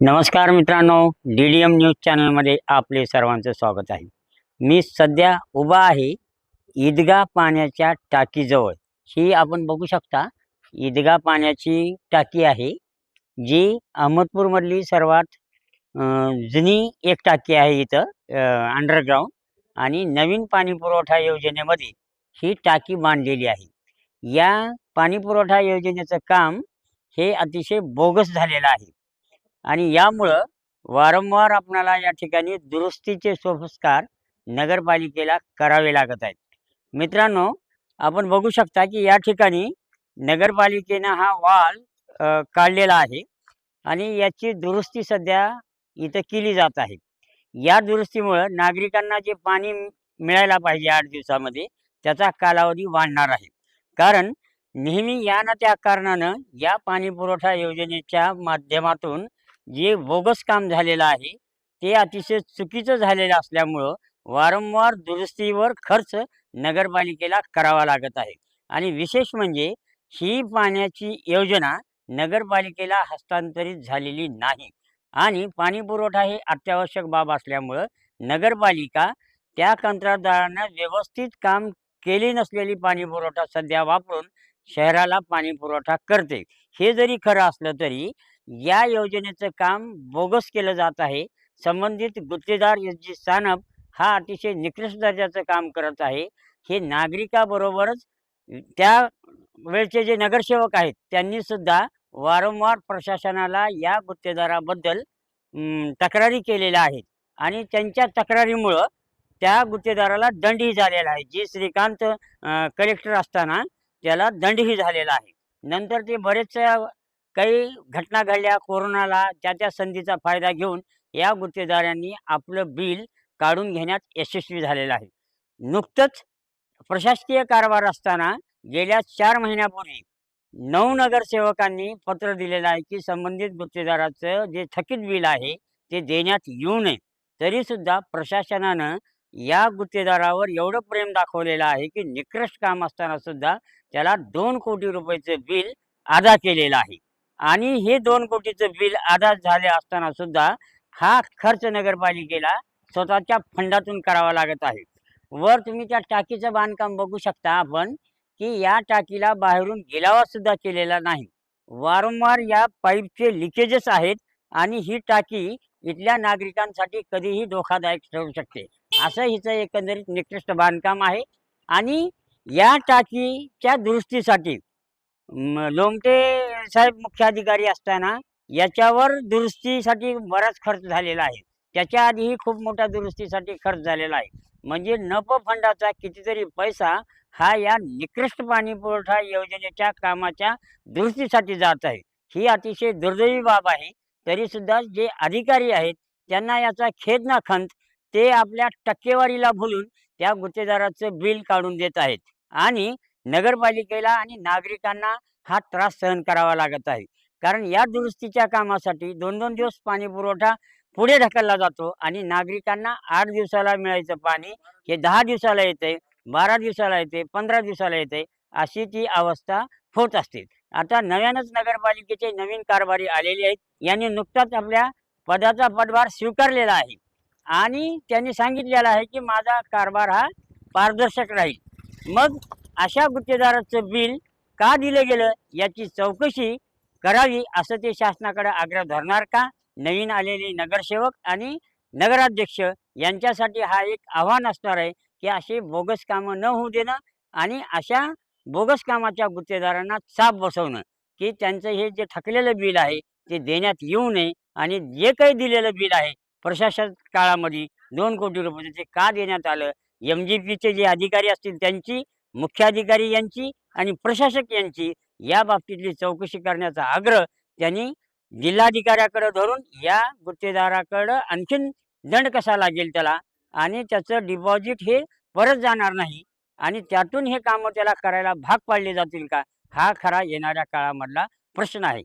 नमस्कार मित्रांनो D D M news चॅनलमध्ये आपले सर्वांचं स्वागत आहे. मी सध्या उभा आहे ईदगा पाण्याच्या टाकीजवळ. ही आपण बघू शकता ईदगा पाण्याची टाकी आहे जी अहमदपूरमधली सर्वात जुनी एक टाकी आहे इथं अंडरग्राऊंड आणि नवीन पाणी पुरवठा योजनेमध्ये ही टाकी बांधलेली आहे. या पाणी पुरवठा योजनेचं काम हे अतिशय बोगस झालेलं आहे. आणि यामुळं वारंवार आपणाला या ठिकाणी दुरुस्तीचे सोपस्कार नगरपालिकेला करावे लागत आहेत. मित्रांनो आपण बघू शकता की या ठिकाणी नगरपालिकेनं हा वाल काढलेला आहे आणि याची दुरुस्ती सध्या इथं केली जात आहे. या दुरुस्तीमुळं नागरिकांना जे पाणी मिळायला पाहिजे आठ दिवसामध्ये त्याचा कालावधी वाढणार आहे. कारण नेहमी या ना त्या कारणानं या पाणी पुरवठा योजनेच्या माध्यमातून जे बोगस काम झालेलं आहे ते अतिशय चुकीचं झालेलं असल्यामुळं वारंवार दुरुस्तीवर खर्च नगरपालिकेला करावा लागत आहे. आणि विशेष म्हणजे ही पाण्याची योजना नगरपालिकेला हस्तांतरित झालेली नाही. आणि पाणी पुरवठा हे अत्यावश्यक बाब असल्यामुळं नगरपालिका त्या कंत्राटदारांना व्यवस्थित काम केले नसलेली पाणी पुरवठा सध्या वापरून शहराला पाणी पुरवठा करते. हे जरी खरं असलं तरी या योजनेचं काम बोगस केलं जात आहे. संबंधित गुत्तेदार एस जी सानप हा अतिशय निकृष्ट दर्जाचं काम करत आहे. हे नागरिकाबरोबरच त्या वेळचे जे नगरसेवक आहेत त्यांनी सुद्धा वारंवार प्रशासनाला या गुत्तेदाराबद्दल तक्रारी केलेल्या आहेत. आणि त्यांच्या तक्रारीमुळं त्या गुत्तेदाराला दंडही झालेला आहे. जी श्रीकांत कलेक्टर असताना त्याला दंडही झालेला आहे. नंतर ते बरेचशा काही घटना घडल्या कोरोनाला त्या त्या संधीचा फायदा घेऊन या गुत्तेदारांनी आपलं बिल काढून घेण्यात यशस्वी झालेलं आहे. नुकतंच प्रशासकीय कारभार असताना गेल्या चार महिन्यापूर्वी नऊ नगरसेवकांनी पत्र दिलेलं आहे की संबंधित गुत्तेदाराचं जे थकीत बिल आहे ते देण्यात येऊ नये. तरीसुद्धा प्रशासनानं या गुत्तेदारावर एवढं प्रेम दाखवलेलं आहे की निकृष्ट काम असताना सुद्धा त्याला दोन कोटी रुपयाचं बिल अदा केलेलं आहे. आणि हे दोन कोटीचं बिल आधार झाले असताना सुद्धा हा खर्च नगरपालिकेला स्वतःच्या फंडातून करावा लागत आहे. वर तुम्ही त्या टाकीचं बांधकाम बघू शकता आपण की या टाकीला बाहेरून गिलावा सुद्धा केलेला नाही. वारंवार या पाईपचे लिकेजेस आहेत आणि ही टाकी इथल्या नागरिकांसाठी कधीही धोकादायक ठरू शकते. असं हिचं एकंदरीत निकृष्ट बांधकाम आहे. आणि या टाकीच्या दुरुस्तीसाठी लोमटे साहेब मुख्याधिकारी असताना याच्यावर दुरुस्तीसाठी बराच खर्च झालेला आहे. त्याच्या आधीही खूप मोठ्या दुरुस्तीसाठी खर्च झालेला आहे. म्हणजे नप फंडाचा कितीतरी पैसा हा या निकृष्ट पाणी पुरवठा योजनेच्या कामाच्या दुरुस्तीसाठी जात आहे. ही अतिशय दुर्दैवी बाब आहे. तरीसुद्धा जे अधिकारी आहेत त्यांना याचा खेद ना खंत ते आपल्या टक्केवारीला भुलून त्या गुत्तेदाराचं बिल काढून देत आहेत. आणि नगरपालिकेला आणि नागरिकांना हा त्रास सहन करावा लागत आहे. कारण या दुरुस्तीच्या कामासाठी दोन दोन दिवस पाणी पुरवठा पुढे ढकलला जातो आणि नागरिकांना आठ दिवसाला मिळायचं पाणी हे दहा दिवसाला येते बारा दिवसाला येते पंधरा दिवसाला येते अशी ती अवस्था होत असते. आता नव्यानंच नगरपालिकेचे नवीन कारभारी आलेले आहेत. यांनी नुकताच आपल्या पदाचा पदभार स्वीकारलेला आहे. आणि त्यांनी सांगितलेलं आहे की माझा कारभार हा पारदर्शक राहील. मग अशा गुत्तेदाराचं बिल का दिलं गेलं याची चौकशी करावी असं ते शासनाकडे आग्रह धरणार का? नवीन आलेले नगरसेवक आणि नगराध्यक्ष यांच्यासाठी हा एक आव्हान असणार आहे की असे बोगस कामं न होऊ देणं आणि अशा बोगस कामाच्या गुत्तेदारांना चाप बसवणं की त्यांचं हे जे थकलेलं बिल आहे ते देण्यात येऊ नये आणि जे काही दिलेलं बिल आहे प्रशासन काळामध्ये दोन कोटी रुपये ते का देण्यात आलं एम जी पीचे जे अधिकारी असतील त्यांची मुख्याधिकारी यांची आणि प्रशासक यांची या बाबतीतली चौकशी करण्याचा आग्रह त्यांनी जिल्हाधिकाऱ्याकडे धरून या गुत्तेदाराकडं आणखीन दंड कसा लागेल त्याला आणि त्याचं डिपॉझिट हे परत जाणार नाही आणि त्यातून हे कामं त्याला करायला भाग पाडले जातील का? हा खरा येणाऱ्या काळामधला प्रश्न आहे.